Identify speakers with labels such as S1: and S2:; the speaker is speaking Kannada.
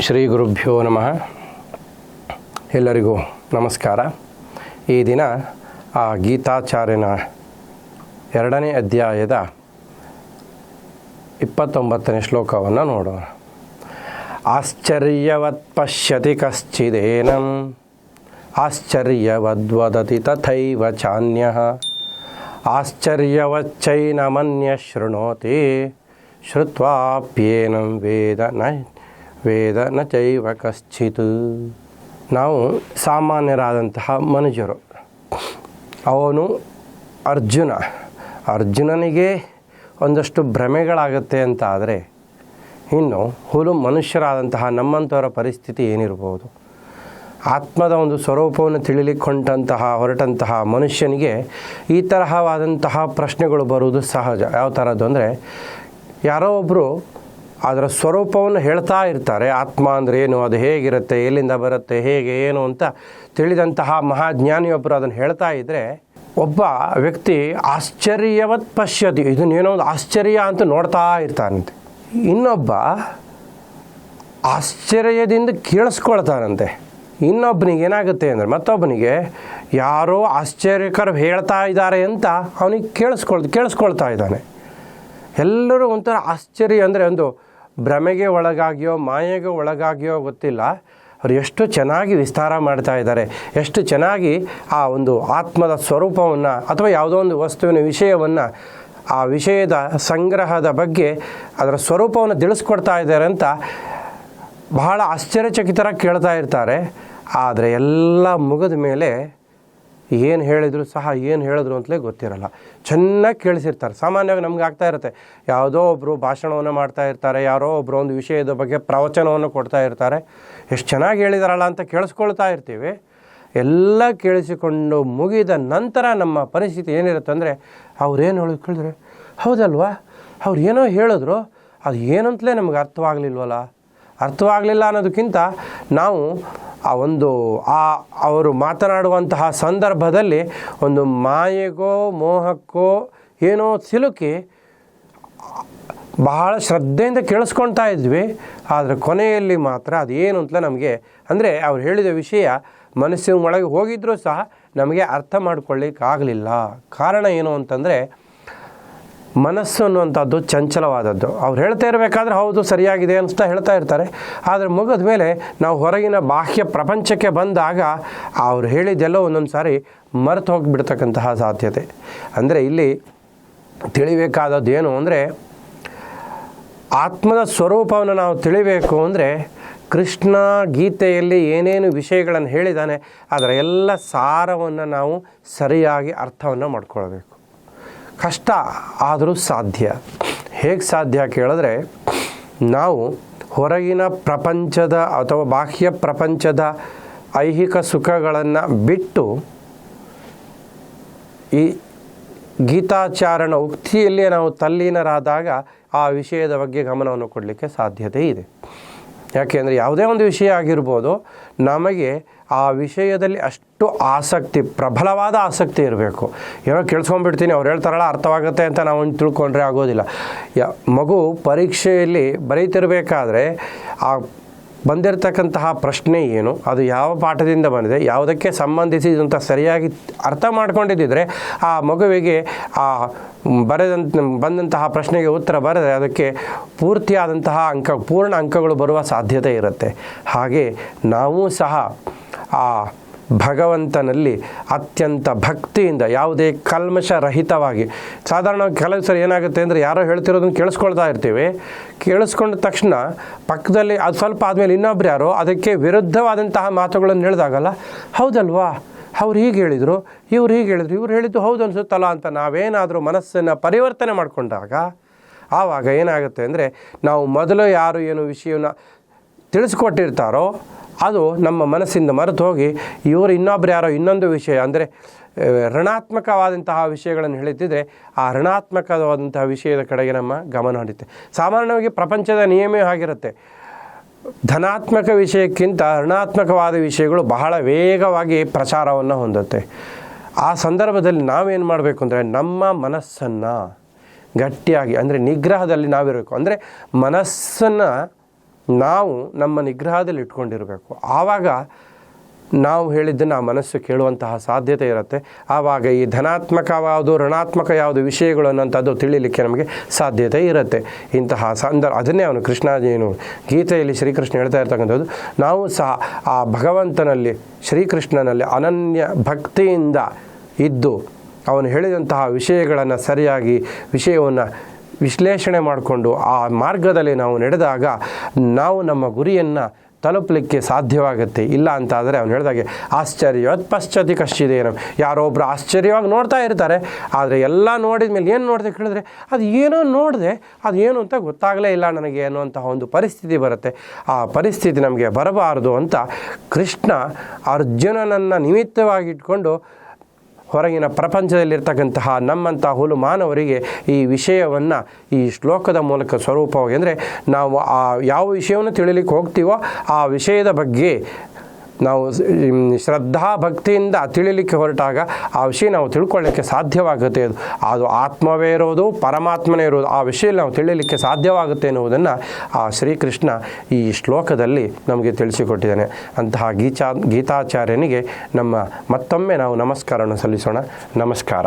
S1: ಶ್ರೀ ಗುರುಭ್ಯೋ ನಮಃ. ಎಲ್ಲರಿಗೂ ನಮಸ್ಕಾರ. ಈ ದಿನ ಆ ಗೀತಾಚಾರ್ಯನ ಎರಡನೇ ಅಧ್ಯಾಯದ ಇಪ್ಪತ್ತೊಂಬತ್ತನೇ ಶ್ಲೋಕವನ್ನು ನೋಡೋಣ. ಆಶ್ಚರ್ಯವತ್ ಪಶ್ಯತಿ ಕಶ್ಚಿದೇನಂ ಆಶ್ಚರ್ಯವದ್ವದತಿ ತಥೈವ ಚಾನ್ಯ ಆಶ್ಚರ್ಯವಚ್ಚೈನಮನ್ಯ ಶೃಣೋತಿ ಶ್ರುತ್ವಾಪ್ಯೇನಂ ವೇದ ನ ವೇದ ನ ಚೈವ ಕಶ್ಚಿತ್. ನಾವು ಸಾಮಾನ್ಯರಾದಂತಹ ಮನುಜರು ಅವನು ಅರ್ಜುನ. ಅರ್ಜುನನಿಗೆ ಒಂದಷ್ಟು ಭ್ರಮೆಗಳಾಗುತ್ತೆ ಅಂತ ಆದರೆ ಇನ್ನು ಹುಲು ಮನುಷ್ಯರಾದಂತಹ ನಮ್ಮಂಥವರ ಪರಿಸ್ಥಿತಿ ಏನಿರಬಹುದು ಆತ್ಮದ ಒಂದು ಸ್ವರೂಪವನ್ನು ತಿಳಿಲಿಕ್ಕೊಂಡಂತಹ ಹೊರಟಂತಹ ಮನುಷ್ಯನಿಗೆ ಈ ತರಹವಾದಂತಹ ಪ್ರಶ್ನೆಗಳು ಬರುವುದು ಸಹಜ. ಯಾವ ಥರದ್ದು ಅಂದರೆ, ಯಾರೋ ಒಬ್ಬರು ಅದರ ಸ್ವರೂಪವನ್ನು ಹೇಳ್ತಾ ಇರ್ತಾರೆ. ಆತ್ಮ ಅಂದರೆ ಏನು? ಅದು ಹೇಗಿರುತ್ತೆ? ಎಲ್ಲಿಂದ ಬರುತ್ತೆ? ಹೇಗೆ? ಏನು ಅಂತ ತಿಳಿದಂತಹ ಮಹಾಜ್ಞಾನಿಯೊಬ್ಬರು ಅದನ್ನು ಹೇಳ್ತಾ ಇದ್ದರೆ ಒಬ್ಬ ವ್ಯಕ್ತಿ ಆಶ್ಚರ್ಯವತ್ ಪಶ್ಯತಿ. ಇದನ್ನೇನೋ ಒಂದು ಆಶ್ಚರ್ಯ ಅಂತ ನೋಡ್ತಾ ಇರ್ತಾನಂತೆ. ಇನ್ನೊಬ್ಬ ಆಶ್ಚರ್ಯದಿಂದ ಕೇಳಿಸ್ಕೊಳ್ತಾನಂತೆ. ಇನ್ನೊಬ್ಬನಿಗೆ ಏನಾಗುತ್ತೆ ಅಂದರೆ, ಮತ್ತೊಬ್ಬನಿಗೆ ಯಾರೋ ಆಶ್ಚರ್ಯಕರ ಹೇಳ್ತಾ ಇದ್ದಾರೆ ಅಂತ ಅವನಿಗೆ ಕೇಳಿಸ್ಕೊಳ್ ಕೇಳಿಸ್ಕೊಳ್ತಾ ಇದ್ದಾನೆ. ಎಲ್ಲರೂ ಒಂಥರ ಆಶ್ಚರ್ಯ ಅಂದರೆ ಒಂದು ಭ್ರಮೆಗೆ ಒಳಗಾಗಿಯೋ, ಮಾಯೆಗೆ ಒಳಗಾಗಿಯೋ ಗೊತ್ತಿಲ್ಲ. ಅವರು ಎಷ್ಟು ಚೆನ್ನಾಗಿ ವಿಸ್ತಾರ ಮಾಡ್ತಾ ಇದ್ದಾರೆ. ಎಷ್ಟು ಚೆನ್ನಾಗಿ ಆ ಒಂದು ಆತ್ಮದ ಸ್ವರೂಪವನ್ನು ಅಥವಾ ಯಾವುದೋ ಒಂದು ವಸ್ತುವಿನ ವಿಷಯವನ್ನು ಆ ವಿಷಯದ ಸಂಗ್ರಹದ ಬಗ್ಗೆ ಅದರ ಸ್ವರೂಪವನ್ನು ತಿಳಿಸ್ಕೊಡ್ತಾ ಇದ್ದಾರೆ ಅಂತ ಬಹಳ ಆಶ್ಚರ್ಯಚಕಿತರಾಗಿ ಕೇಳ್ತಾ ಇರ್ತಾರೆ. ಆದರೆ ಎಲ್ಲ ಮುಗಿದ ಮೇಲೆ ಏನು ಹೇಳಿದ್ರು ಸಹ ಏನು ಹೇಳಿದ್ರು ಅಂತಲೇ ಗೊತ್ತಿರಲ್ಲ. ಚೆನ್ನಾಗಿ ಕೇಳಿಸಿರ್ತಾರೆ. ಸಾಮಾನ್ಯವಾಗಿ ನಮ್ಗೆ ಆಗ್ತಾ ಇರುತ್ತೆ. ಯಾವುದೋ ಒಬ್ಬರು ಭಾಷಣವನ್ನು ಮಾಡ್ತಾ ಇರ್ತಾರೆ, ಯಾರೋ ಒಬ್ಬರು ಒಂದು ವಿಷಯದ ಬಗ್ಗೆ ಪ್ರವಚನವನ್ನು ಕೊಡ್ತಾ ಇರ್ತಾರೆ. ಎಷ್ಟು ಚೆನ್ನಾಗಿ ಹೇಳಿದಾರಲ್ಲ ಅಂತ ಕೇಳಿಸ್ಕೊಳ್ತಾ ಇರ್ತೀವಿ. ಎಲ್ಲ ಕೇಳಿಸಿಕೊಂಡು ಮುಗಿದ ನಂತರ ನಮ್ಮ ಪರಿಸ್ಥಿತಿ ಏನಿರುತ್ತೆ ಅಂದರೆ ಅವ್ರೇನು ಹೇಳೋದು ಕೇಳಿದ್ರೆ, ಹೌದಲ್ವಾ? ಅವ್ರು ಏನೋ ಹೇಳಿದ್ರು, ಅದು ಏನಂತಲೇ ನಮ್ಗೆ ಅರ್ಥವಾಗಲಿಲ್ವಲ್ಲ? ಅರ್ಥವಾಗಲಿಲ್ಲ ಅನ್ನೋದಕ್ಕಿಂತ ನಾವು ಆ ಒಂದು, ಆ ಅವರು ಮಾತನಾಡುವಂತಹ ಸಂದರ್ಭದಲ್ಲಿ ಒಂದು ಮಾಯೆಗೋ, ಮೋಹಕ್ಕೋ ಏನೋ ಸಿಲುಕಿ ಬಹಳ ಶ್ರದ್ಧೆಯಿಂದ ಕೇಳಿಸ್ಕೊಳ್ತಾ ಇದ್ವಿ. ಆದರೆ ಕೊನೆಯಲ್ಲಿ ಮಾತ್ರ ಅದೇನು ಅಂತಲೇ ನಮಗೆ, ಅಂದರೆ ಅವ್ರು ಹೇಳಿದ ವಿಷಯ ಮನಸ್ಸಿನ ಒಳಗೆ ಹೋಗಿದ್ರೂ ಸಹ ನಮಗೆ ಅರ್ಥ ಮಾಡ್ಕೊಳ್ಳಿಕ್ಕಾಗಲಿಲ್ಲ. ಕಾರಣ ಏನು ಅಂತಂದರೆ ಮನಸ್ಸು ಅನ್ನುವಂಥದ್ದು ಚಂಚಲವಾದದ್ದು. ಅವ್ರು ಹೇಳ್ತಾ ಇರಬೇಕಾದ್ರೆ ಹೌದು, ಸರಿಯಾಗಿದೆ ಅನಿಸ್ತಾ ಹೇಳ್ತಾ ಇರ್ತಾರೆ. ಆದರೆ ಮುಗಿದ ಮೇಲೆ ನಾವು ಹೊರಗಿನ ಬಾಹ್ಯ ಪ್ರಪಂಚಕ್ಕೆ ಬಂದಾಗ ಅವ್ರು ಹೇಳಿದ್ದೆಲ್ಲ ಒಂದೊಂದು ಸಾರಿ ಮರೆತು ಹೋಗಿಬಿಡ್ತಕ್ಕಂತಹ ಸಾಧ್ಯತೆ. ಅಂದರೆ ಇಲ್ಲಿ ತಿಳಿಬೇಕಾದದ್ದು ಏನು ಅಂದರೆ, ಆತ್ಮದ ಸ್ವರೂಪವನ್ನು ನಾವು ತಿಳಿಬೇಕು ಅಂದರೆ, ಕೃಷ್ಣ ಗೀತೆಯಲ್ಲಿ ಏನೇನು ವಿಷಯಗಳನ್ನು ಹೇಳಿದ್ದಾನೆ, ಅದರ ಎಲ್ಲ ಸಾರವನ್ನು ನಾವು ಸರಿಯಾಗಿ ಅರ್ಥವನ್ನು ಮಾಡ್ಕೊಳ್ಬೇಕು. ಕಷ್ಟ ಆದರೂ ಸಾಧ್ಯ. ಹೇಗೆ ಸಾಧ್ಯ ಕೇಳಿದ್ರೆ, ನಾವು ಹೊರಗಿನ ಪ್ರಪಂಚದ ಅಥವಾ ಬಾಹ್ಯ ಪ್ರಪಂಚದ ಐಹಿಕ ಸುಖಗಳನ್ನು ಬಿಟ್ಟು ಈ ಗೀತಾಚಾರಣ ಉಕ್ತಿಯಲ್ಲೇ ನಾವು ತಲ್ಲೀನರಾದಾಗ ಆ ವಿಷಯದ ಬಗ್ಗೆ ಗಮನವನ್ನು ಕೊಡಲಿಕ್ಕೆ ಸಾಧ್ಯತೆ ಇದೆ. ಯಾಕೆಂದರೆ ಯಾವುದೇ ಒಂದು ವಿಷಯ ಆಗಿರ್ಬೋದು, ನಮಗೆ ಆ ವಿಷಯದಲ್ಲಿ ಅಷ್ಟು ಆಸಕ್ತಿ, ಪ್ರಬಲವಾದ ಆಸಕ್ತಿ ಇರಬೇಕು. ಏನೋ ಕೇಳಿಸ್ಕೊಂಡ್ಬಿಡ್ತೀನಿ, ಅವ್ರು ಹೇಳ್ತಾರಲ್ಲ, ಅರ್ಥವಾಗುತ್ತೆ ಅಂತ ನಾವು ತಿಳ್ಕೊಂಡ್ರೆ ಆಗೋದಿಲ್ಲ. ಯ, ಮಗು ಪರೀಕ್ಷೆಯಲ್ಲಿ ಬರೀತಿರಬೇಕಾದ್ರೆ ಆ ಬಂದಿರತಕ್ಕಂತಹ ಪ್ರಶ್ನೆ ಏನು, ಅದು ಯಾವ ಪಾಠದಿಂದ ಬಂದಿದೆ, ಯಾವುದಕ್ಕೆ ಸಂಬಂಧಿಸಿದಂಥ ಸರಿಯಾಗಿ ಅರ್ಥ ಮಾಡ್ಕೊಂಡಿದ್ದರೆ ಆ ಮಗುವಿಗೆ ಆ ಬರೆದಂತ, ಬಂದಂತಹ ಪ್ರಶ್ನೆಗೆ ಉತ್ತರ ಬರೆದರೆ ಅದಕ್ಕೆ ಪೂರ್ತಿಯಾದಂತಹ ಅಂಕ, ಪೂರ್ಣ ಅಂಕಗಳು ಬರುವ ಸಾಧ್ಯತೆ ಇರುತ್ತೆ. ಹಾಗೆ ನಾವು ಸಹ ಆ ಭಗವಂತನಲ್ಲಿ ಅತ್ಯಂತ ಭಕ್ತಿಯಿಂದ ಯಾವುದೇ ಕಲ್ಮಶರಹಿತವಾಗಿ. ಸಾಧಾರಣವಾಗಿ ಕೆಲವು ಸರಿ ಏನಾಗುತ್ತೆ ಅಂದರೆ ಯಾರೋ ಹೇಳ್ತಿರೋದನ್ನು ಕೇಳಿಸ್ಕೊಳ್ತಾ ಇರ್ತೀವಿ. ಕೇಳಿಸ್ಕೊಂಡ ತಕ್ಷಣ ಪಕ್ಕದಲ್ಲಿ ಅದು ಸ್ವಲ್ಪ ಆದಮೇಲೆ ಇನ್ನೊಬ್ರು ಯಾರೋ ಅದಕ್ಕೆ ವಿರುದ್ಧವಾದಂತಹ ಮಾತುಗಳನ್ನು ಹೇಳಿದಾಗಲ್ಲ, ಹೌದಲ್ವಾ? ಅವ್ರು ಹೀಗೆ ಹೇಳಿದರು, ಇವ್ರು ಹೀಗೆ ಹೇಳಿದ್ರು, ಇವ್ರು ಹೇಳಿದ್ದು ಹೌದು ಅನಿಸುತ್ತಲ್ಲ ಅಂತ ನಾವೇನಾದರೂ ಮನಸ್ಸನ್ನು ಪರಿವರ್ತನೆ ಮಾಡಿಕೊಂಡಾಗ, ಆವಾಗ ಏನಾಗುತ್ತೆ ಅಂದರೆ ನಾವು ಮೊದಲು ಯಾರು ಏನು ವಿಷಯವನ್ನು ತಿಳಿಸ್ಕೊಟ್ಟಿರ್ತಾರೋ ಅದು ನಮ್ಮ ಮನಸ್ಸಿಂದ ಮರೆತು ಹೋಗಿ ಇವರು ಇನ್ನೊಬ್ರು ಯಾರೋ ಇನ್ನೊಂದು ವಿಷಯ, ಅಂದರೆ ಋಣಾತ್ಮಕವಾದಂತಹ ವಿಷಯಗಳನ್ನು ಹೇಳುತ್ತಿದ್ದರೆ ಆ ಋಣಾತ್ಮಕವಾದಂತಹ ವಿಷಯದ ಕಡೆಗೆ ನಮ್ಮ ಗಮನ ಹೊಡಿತೆ ಸಾಮಾನ್ಯವಾಗಿ ಪ್ರಪಂಚದ ನಿಯಮವೇ ಆಗಿರುತ್ತೆ. ಧನಾತ್ಮಕ ವಿಷಯಕ್ಕಿಂತ ಋಣಾತ್ಮಕವಾದ ವಿಷಯಗಳು ಬಹಳ ವೇಗವಾಗಿ ಪ್ರಚಾರವನ್ನು ಹೊಂದುತ್ತೆ. ಆ ಸಂದರ್ಭದಲ್ಲಿ ನಾವೇನು ಮಾಡಬೇಕು ಅಂದರೆ, ನಮ್ಮ ಮನಸ್ಸನ್ನು ಗಟ್ಟಿಯಾಗಿ, ಅಂದರೆ ನಿಗ್ರಹದಲ್ಲಿ ನಾವಿರಬೇಕು. ಅಂದರೆ ಮನಸ್ಸನ್ನು ನಾವು ನಮ್ಮ ನಿಗ್ರಹದಲ್ಲಿ ಇಟ್ಕೊಂಡಿರಬೇಕು. ಆವಾಗ ನಾವು ಹೇಳಿದ್ದನ್ನು ಆ ಮನಸ್ಸು ಕೇಳುವಂತಹ ಸಾಧ್ಯತೆ ಇರುತ್ತೆ. ಆವಾಗ ಈ ಧನಾತ್ಮಕ ಋಣಾತ್ಮಕ ಯಾವುದು ವಿಷಯಗಳು ಅನ್ನೋಂಥದ್ದು ತಿಳಿಲಿಕ್ಕೆ ನಮಗೆ ಸಾಧ್ಯತೆ ಇರುತ್ತೆ. ಇಂತಹ ಸಂದರ್ಭ ಅದನ್ನೇ ಅವನು ಕೃಷ್ಣ ಏನು ಗೀತೆಯಲ್ಲಿ ಶ್ರೀಕೃಷ್ಣ ಹೇಳ್ತಾ ಇರ್ತಕ್ಕಂಥದ್ದು. ನಾವು ಸಹ ಆ ಭಗವಂತನಲ್ಲಿ, ಶ್ರೀಕೃಷ್ಣನಲ್ಲಿ ಅನನ್ಯ ಭಕ್ತಿಯಿಂದ ಇದ್ದು ಅವನು ಹೇಳಿದಂತಹ ವಿಷಯಗಳನ್ನು ಸರಿಯಾಗಿ, ವಿಷಯವನ್ನು ವಿಶ್ಲೇಷಣೆ ಮಾಡಿಕೊಂಡು ಆ ಮಾರ್ಗದಲ್ಲಿ ನಾವು ನಡೆದಾಗ ನಾವು ನಮ್ಮ ಗುರಿಯನ್ನು ತಲುಪಲಿಕ್ಕೆ ಸಾಧ್ಯವಾಗುತ್ತೆ. ಇಲ್ಲ ಅಂತ ಆದರೆ ಅವನು ಹೇಳಿದಾಗೆ ಆಶ್ಚರ್ಯ ಪಶ್ಚಾತಿ ಯಾರೋ ಒಬ್ರು ಆಶ್ಚರ್ಯವಾಗಿ ನೋಡ್ತಾ ಇರ್ತಾರೆ, ಆದರೆ ಎಲ್ಲ ನೋಡಿದ ಮೇಲೆ ಏನು ನೋಡಿದೆ ಕೇಳಿದ್ರೆ, ಅದು ಏನೋ ನೋಡಿದೆ, ಅದು ಏನು ಅಂತ ಗೊತ್ತಾಗಲೇ ಇಲ್ಲ ನನಗೆ ಅನ್ನುವಂತಹ ಒಂದು ಪರಿಸ್ಥಿತಿ ಬರುತ್ತೆ. ಆ ಪರಿಸ್ಥಿತಿ ನಮಗೆ ಬರಬಾರದು ಅಂತ ಕೃಷ್ಣ ಅರ್ಜುನನನ್ನು ನಿಮಿತ್ತವಾಗಿಟ್ಕೊಂಡು ಹೊರಗಿನ ಪ್ರಪಂಚದಲ್ಲಿರ್ತಕ್ಕಂತಹ ನಮ್ಮಂಥ ಹುಲು ಮಾನವರಿಗೆ ಈ ವಿಷಯವನ್ನು ಈ ಶ್ಲೋಕದ ಮೂಲಕ ಸ್ವರೂಪವಾಗಿ, ಅಂದರೆ ನಾವು ಆ ಯಾವ ವಿಷಯವನ್ನು ತಿಳಿಲಿಕ್ಕೆ ಹೋಗ್ತೀವೋ ಆ ವಿಷಯದ ಬಗ್ಗೆ ನಾವು ಶ್ರದ್ಧಾ ಭಕ್ತಿಯಿಂದ ತಿಳಿಲಿಕ್ಕೆ ಹೊರಟಾಗ ಆ ವಿಷಯ ನಾವು ತಿಳ್ಕೊಳ್ಳಿಕ್ಕೆ ಸಾಧ್ಯವಾಗುತ್ತೆ ಅದು. ಅದು ಆತ್ಮವೇ ಇರೋದು, ಪರಮಾತ್ಮನೇ ಇರೋದು, ಆ ವಿಷಯ ನಾವು ತಿಳಿಲಿಕ್ಕೆ ಸಾಧ್ಯವಾಗುತ್ತೆ ಎನ್ನುವುದನ್ನು ಆ ಶ್ರೀಕೃಷ್ಣ ಈ ಶ್ಲೋಕದಲ್ಲಿ ನಮಗೆ ತಿಳಿಸಿಕೊಟ್ಟಿದ್ದಾನೆ. ಅಂತಹ ಗೀಚಾ, ಗೀತಾಚಾರ್ಯನಿಗೆ ನಮ್ಮ ಮತ್ತೊಮ್ಮೆ ನಾವು ನಮಸ್ಕಾರವನ್ನು ಸಲ್ಲಿಸೋಣ. ನಮಸ್ಕಾರ.